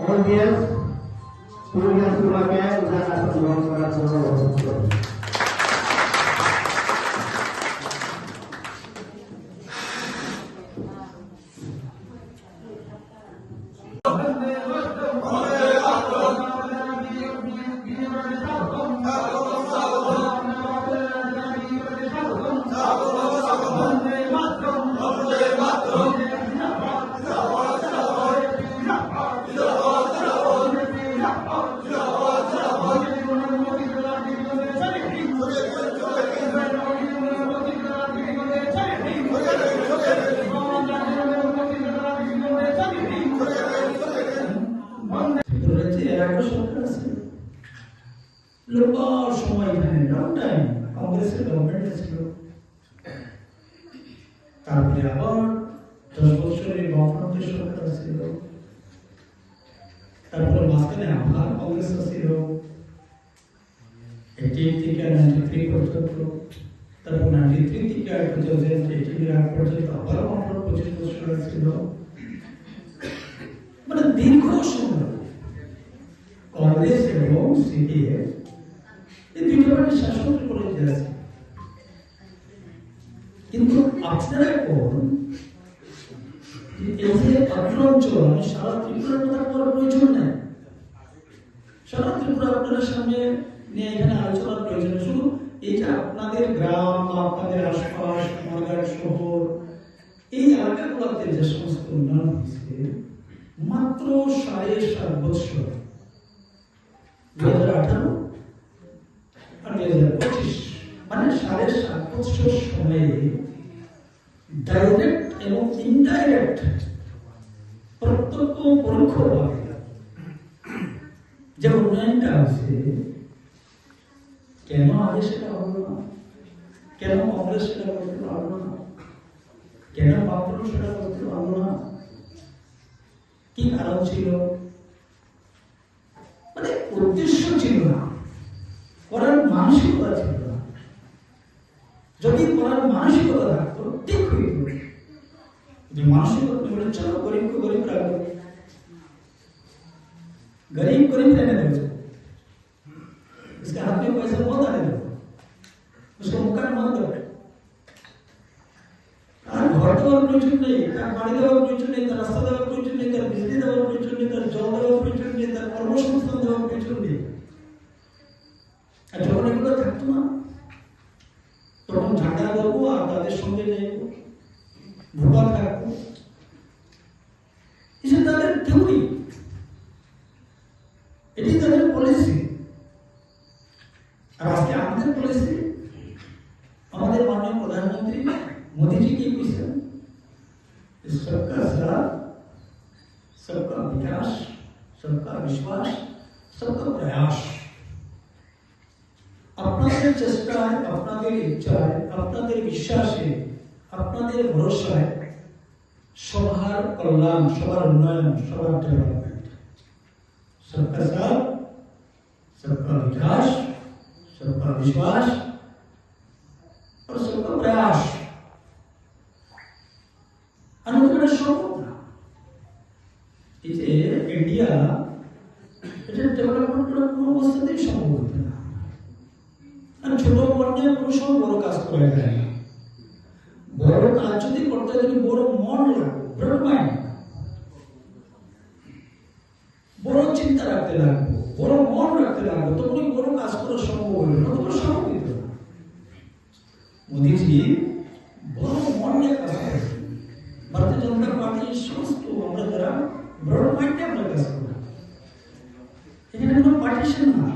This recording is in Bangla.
Kemudian tulis suratnya usaha Rasulullah Sallallahu Alaihi Wasallam. লম্বা সময় এখানে লং টাইম কংগ্রেসের গভর্নমেন্ট ছিল তারপরে আবার দশ বছরের বামফ্রন্টের সরকার ছিল তারপরে মাঝখানে আবার কংগ্রেস ছিল এইটি থেকে নাইনটি থ্রি পর্যন্ত তারপর নাইনটি থ্রি থেকে টু থাউজেন্ড এইটিন পর্যন্ত আবার বামফ্রন্ট পঁচিশ বছর ছিল মানে দীর্ঘ সময় কংগ্রেস এবং সিপিএম এই শাসন করে আছে। কিন্তু আপনারা ত্রিপুরা আপনাদের গ্রাম আশপাশ মার্গাট শহর, এই এলাকাগুলোতে যে সমস্ত উন্নয়ন মাত্র সাড়ে সাত বছর দু হাজার আঠারো আর দুই হাজার পঁচিশ মানে সাড়ে সাত বছর সময়ে ডাইরেক্ট এবং ইনডাইরেক্ট প্রত্যক্ষ পরোক্ষভাবে যে উন্নয়নটা আছে, কেন আগে সেটা হলো না? কেন কংগ্রেস সেটা করতে পারল না? কেন বামফ্রন্ট সেটা করতে পারল না? কি কারণ ছিল? মানে উদ্দেশ্য ছিল না। যদি করার মানসিকতা থাকতো ঠিক হইত যে মানসিকতা বলে চলো গরিবকে গরিব রাখবো गरीब गरीब रहने दो उसके हाथ में पैसा बहुत आने दो उसको मुक्का मत दो আর ঘর দেওয়ার প্রয়োজন নেই তার বাড়ি দেওয়ার প্রয়োজন নেই তার রাস্তা দেওয়ার প্রয়োজন নেই তার বিজলি দেওয়ার প্রয়োজন নেই তার জল দেওয়ার প্রয়োজন নেই তার কর্মসংস্থান আর তাদের সঙ্গে যাইব ভোকা থাকবো এসে তাদের থিওরি এটি তাদের পলিসি আর আজকে আমাদের পলিসি আমাদের মাননীয় প্রধানমন্ত্রী মোদীজি কি কইছেন सबका साथ सबका विकास सबका विश्वास सबका प्रयास আপনাদের চেষ্টায় আপনাদের ইচ্ছায় আপনাদের বিশ্বাসে আপনাদের ভরসায় সবার কল্যাণ সবার উন্নয়ন সবার ডেভেলপমেন্ট सबका साथ सबका विकास सबका विश्वास और सबका प्रयास अनुकरण সম্ভব না এই যে ইন্ডিয়া এটা ডেভেলপমেন্ট করার কোনো অবস্থাতেই সম্ভব হতো না আর ছোট পর্যায়ে কোনো সময় বড় কাজ করা যায় না। বড় কাজ যদি করতে হয় বড় মন লাগবে বড় মাইন্ড বড় চিন্তা রাখতে লাগবো, বড় মন রাখতে লাগবো তখনই বড় কাজ করা সম্ভব হলো না, তখন সম্ভব মোদীজি, বড় মন নিয়ে কাজ করে। ভারতীয় জনতা পার্টির সমস্ত আমরা যারা, বড় মাইন্ডে আমরা কাজ করি এখানে কোনো পার্টিশন না।